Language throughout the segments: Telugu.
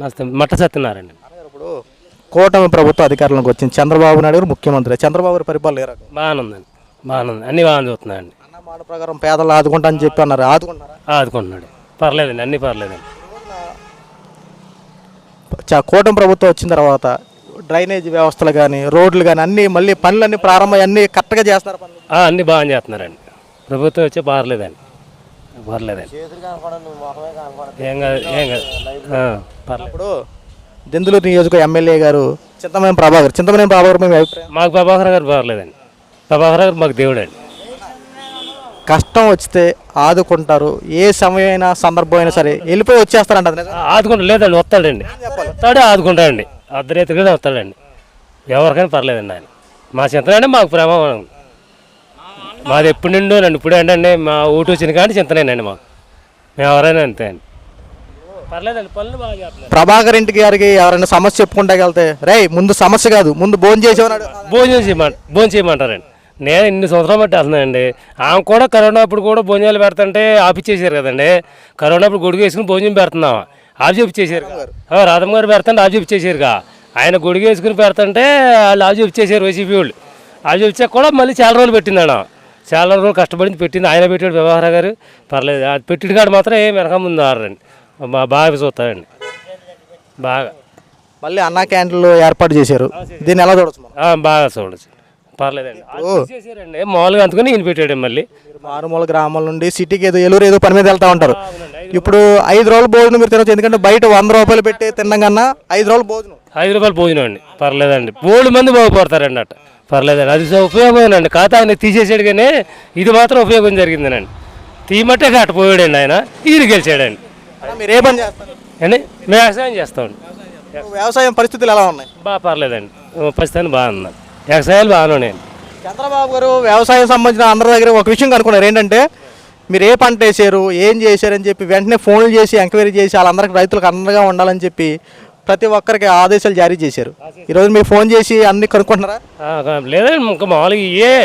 నమస్తే. మట్ట సత్యనారాయణ. ఇప్పుడు కూటమి ప్రభుత్వం అధికారంలోకి వచ్చింది చంద్రబాబు నాయుడు గారు ముఖ్యమంత్రి. చంద్రబాబు గారి పరిపాలన ఏ రకం? బాగానే ఉందండి బాగానే ఉంది అన్ని బాగానే చూస్తున్నాయండి. అన్న మాట ప్రకారం పేదలు ఆదుకుంటా అని చెప్పి అన్నారు. ఆదుకుంటారా ఆదుకుంటున్నాడు. పర్లేదండి అన్నీ పర్లేదండి. చ- కూటమి ప్రభుత్వం వచ్చిన తర్వాత డ్రైనేజ్ వ్యవస్థలు కానీ రోడ్లు కానీ అన్ని మళ్ళీ పనులన్నీ ప్రారంభం అన్ని కరెక్ట్గా చేస్తున్నారు పనులు. ఆ, అన్నీ బాగానే చేస్తున్నారండి. ప్రభుత్వం వచ్చి పర్లేదండి. పర్లేదండి. ఏం కాదు ఏం కాదు. ఆ, పర్లేదు ఇప్పుడు దెందులూరు నియోజక ఎమ్మెల్యే గారు చింతమనేని ప్రభాకర్ చింతమనేని ప్రభాకర్ మీ అభిప్రాయం? మాకు ప్రభాకర్ గారు పర్లేదండి. ప్రభాకర్ గారు మాకు దేవుడండి. కష్టం వస్తే ఆదుకుంటారు. ఏ సమయమైనా సందర్భం అయినా సరే వెళ్ళిపోయి వచ్చేస్తారంట అది నిజమా? ఆదుకుంటా లేదండి వస్తాడండి. వస్తాడే ఆదుకుంటాడండి. అర్ధరేతుగానే వస్తాడండి. ఎవరికైనా పర్లేదండి ఆయన. మా చింతనండి మాకు ప్రేమ మాది ఎప్పుడు నిండు నన్ను ఇప్పుడు ఏంటండి మా ఊటి వచ్చిన కానీ చింతనేనండి మాకు. మేము ఎవరైనా అంతే అండి. పర్లేదండి పనులు బాగా చేస్తున్నారు. ప్రభాకర్ ఇంటికి గారికి ఎవరైనా సమస్య చెప్పుకుంటా వెళ్తే రే ముందు సమస్య కాదు ముందు భోజనం చేసేవాడు భోజనం చేయమంట భోజనం చేయమంటారండి. నేను ఇన్ని సంవత్సరాలు బట్టి వెళ్తున్నానండి. ఆమె కూడా కరోనా అప్పుడు కూడా భోజనాలు పెడుతుంటే ఆపిచ్చేసారు కదండి. కరోనా అప్పుడు గొడుగు వేసుకుని భోజనం పెడుతున్నాం ఆపు చూపించేసారు రాధమ్మ గారు పెడుతుంటే ఆపు చూపించేసారుగా ఆయన గొడుగు వేసుకుని పెడుతుంటే వాళ్ళు ఆపు చూపించేసారు వైసీపీ వాళ్ళు. ఆపు చూపించాక కూడా మళ్ళీ చాలా రోజులు పెట్టింది ఆడ చాలా రోజులు కష్టపడింది పెట్టింది. ఆయన పెట్టాడు వ్యవహార గారు. పర్లేదు. అది పెట్టిన కాడ మాత్రం ఏం వెనక ముందు ఆడరండి. బా- బాగా చూస్తారండి బాగా. మళ్ళీ అన్నా క్యాంటీన్లు ఏర్పాటు చేశారు. దీన్ని ఎలా చూడొచ్చు బాగా చూడచ్చు. పర్లేదండి. మామూలుగా అందుకని ఈయన పెట్టాడు మళ్ళీ. మీరు మారుమూల గ్రామాల నుండి సిటీకి ఏదో ఏలూరు ఏదో పని మీద వెళ్తా ఉంటారు. ఇప్పుడు ఐదు రోజులు భోజనం మీరు తినొచ్చు. ఎందుకంటే బయట వంద రూపాయలు పెట్టి తిన్నాం కన్నా ఐదు రోజులు భోజనం. ఐదు రూపాయలు భోజనం అండి. పర్లేదండి. మూడు మంది బాగుపడతారండి అట్ట పర్లేదండి. అది ఉపయోగం అండి ఖాతా ఆయన తీసేసాడు కానీ ఇది మాత్రం ఉపయోగం జరిగిందనండి. తీయమట్టే అట్ట పోయాడండి ఆయన. ఈయన గెలిచాడండి. మీరు ఏ పని చేస్తారు? అండి వ్యవసాయం చేస్తామండి. వ్యవసాయం. పరిస్థితులు ఎలా ఉన్నాయి? బాగా పర్లేదండి. ప్రస్తుతానికి బాగుందండి వ్యవసాయాలు బాగానే ఉన్నాయండి చంద్రబాబు గారు వ్యవసాయం సంబంధించిన అందరి దగ్గర ఒక విషయం కనుక్కున్నారు. ఏంటంటే మీరు ఏ పంట వేసారు ఏం చేశారని చెప్పి వెంటనే ఫోన్లు చేసి ఎంక్వైరీ చేసి వాళ్ళందరికీ రైతులకు అండగా ఉండాలని చెప్పి ప్రతి ఒక్కరికి ఆదేశాలు జారీ చేశారు. ఈరోజు మీరు ఫోన్ చేసి అన్ని కనుక్కుంటున్నారా? లేదండి ఇంకా మామూలుగా ఇయే.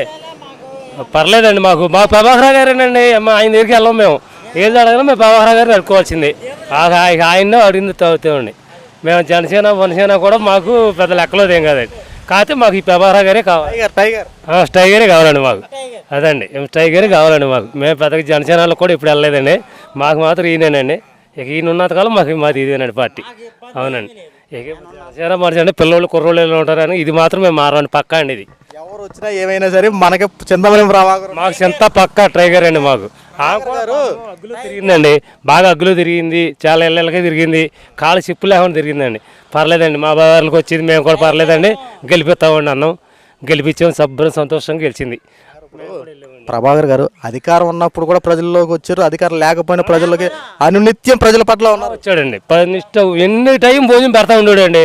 పర్లేదండి మాకు మా ప్రభాకర్ గారేనండి ఆయన దగ్గరికి వెళ్ళాం మేము. ఏది అడగనా మేము ప్రభాకర్ గారిని అడుకోవాల్సింది ఆయన అడిగింది తాగుతామండి మేము జనసేన వనసేన కూడా మాకు పెద్ద లెక్కలోది ఏం కాదండి. కాకపోతే మాకు ఈ ప్రభాకర్ గారే కావాలి. Tiger tiger. కావాలండి మాకు. అదండి స్టైగరే కావాలండి మాకు. మేము పెద్దగా జనసేనలో కూడా ఇప్పుడు వెళ్ళలేదండి. మాకు మాత్రం ఈయనేనండి. ఇక ఈయన ఉన్నంత కాలం మాకు మాది ఇదేనండి పార్టీ. అవునండి. ఇక జనసేన మనిషి పిల్లలు కుర్రోళ్ళు ఎలా ఉంటారని ఇది మాత్రం మేము మారండి పక్కా అండి ఇది. ఎవరు వచ్చినా ఏమైనా సరే మనకి చింతమనేని ప్రభాకర్ మాకు చింత పక్కా ట్రైగర్ అండి మాకు. అగ్గులో తిరిగిందండి. బాగా అగ్గులో తిరిగింది చాలా ఇళ్ళకే తిరిగింది. కాళ్ళు చిప్పు లేకుండా తిరిగిందండి. పర్లేదండి మా బాబార్లకు వచ్చింది మేము కూడా పర్లేదండి. గెలిపిస్తామండి అన్నం. గెలిపించాం శుభ్రం సంతోషంగా గెలిచింది. ప్రభాకర్ గారు అధికారం ఉన్నప్పుడు కూడా ప్రజల్లోకి వచ్చారు. అధికారం లేకపోయినా ప్రజలకి అనునిత్యం ప్రజల పట్ల ఉన్నారు. వచ్చాడండి. పది ఎన్ని టైం భోజనం పెడతా ఉండేవాడండి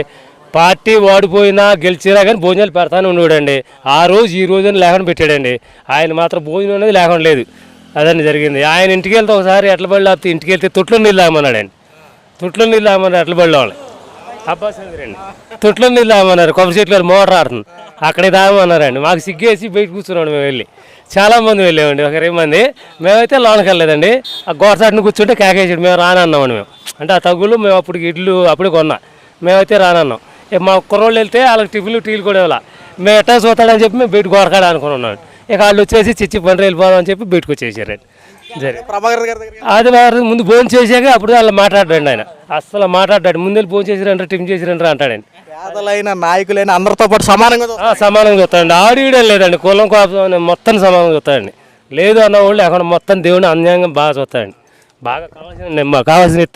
పార్టీ ఓడిపోయినా గెలిచినా కానీ భోజనాలు పెడతానే ఉండేవాడండి ఆ రోజు ఈ రోజు అని లేకుండా పెట్టాడండి. ఆయన మాత్రం భోజనం అనేది లేకుండా లేదు. అదని జరిగింది. ఆయన ఇంటికి వెళ్తే ఒకసారి ఎట్ల బళ్ళు ఆపితే ఇంటికి వెళ్తే తొట్లో నీళ్ళు తాగమన్నాడండి తొట్లో నీళ్ళు తాగమన్నారు ఎట్ల బళ్ళు వాళ్ళు అబ్బాస్ తొట్లో నీళ్ళు తాగమన్నారు కొబ్బరి చెట్లు మోటార్ ఆడుతుంది. అక్కడే తాగమన్నారండి మాకు సిగ్గేసి బయట కూర్చున్నాడు మేము వెళ్ళి. చాలా మంది వెళ్ళామండి. ఒక ఇరవై మంది. మేమైతే లోనకి వెళ్ళలేదండి. ఆ గోడసాటిని కూర్చుంటే కేకేసాడు మేము రానన్నామండి మేము. అంటే ఆ తగ్గులు మేము అప్పుడు ఇడ్లు అప్పుడే కొన్నా. మేమైతే రానన్నాం. మా కుర్రోళ్ళు వెళ్తే వాళ్ళకి టిఫిన్లు టీలు కూడా ఇవ్వాలి. మేము ఎట్టా చూస్తాడని చెప్పి మేము బయట గోడకాడ అనుకుని ఉన్నాం. ఇక వాళ్ళు వచ్చేసి చిచ్చి పండ్రు వెళ్ళిపోదాం అని చెప్పి బయటకు వచ్చేసారండి. ప్రభాకర్ గారి ముందు భోజనం చేశాక అప్పుడు వాళ్ళు మాట్లాడాడు ఆయన. అస్సలు మాట్లాడాడు. ముందు వెళ్ళి భోజనం చేసిరంటారు టిఫిన్ చేసిరంటారు అంటాడండి. పేదలైన నాయకులైన అందరితో పాటు సమానంగా చూస్తారు. సమానంగా చూస్తాడండి. ఆడివిడే లేదండి. కులం కోపం మొత్తం సమానంగా చూస్తాడండి. లేదు అన్న వాళ్ళు అక్కడ మొత్తం దేవుని అన్యాయంగా బాగా చూస్తాడండి. బాగా కావాల్సిన కావాల్సిన ఎత్తే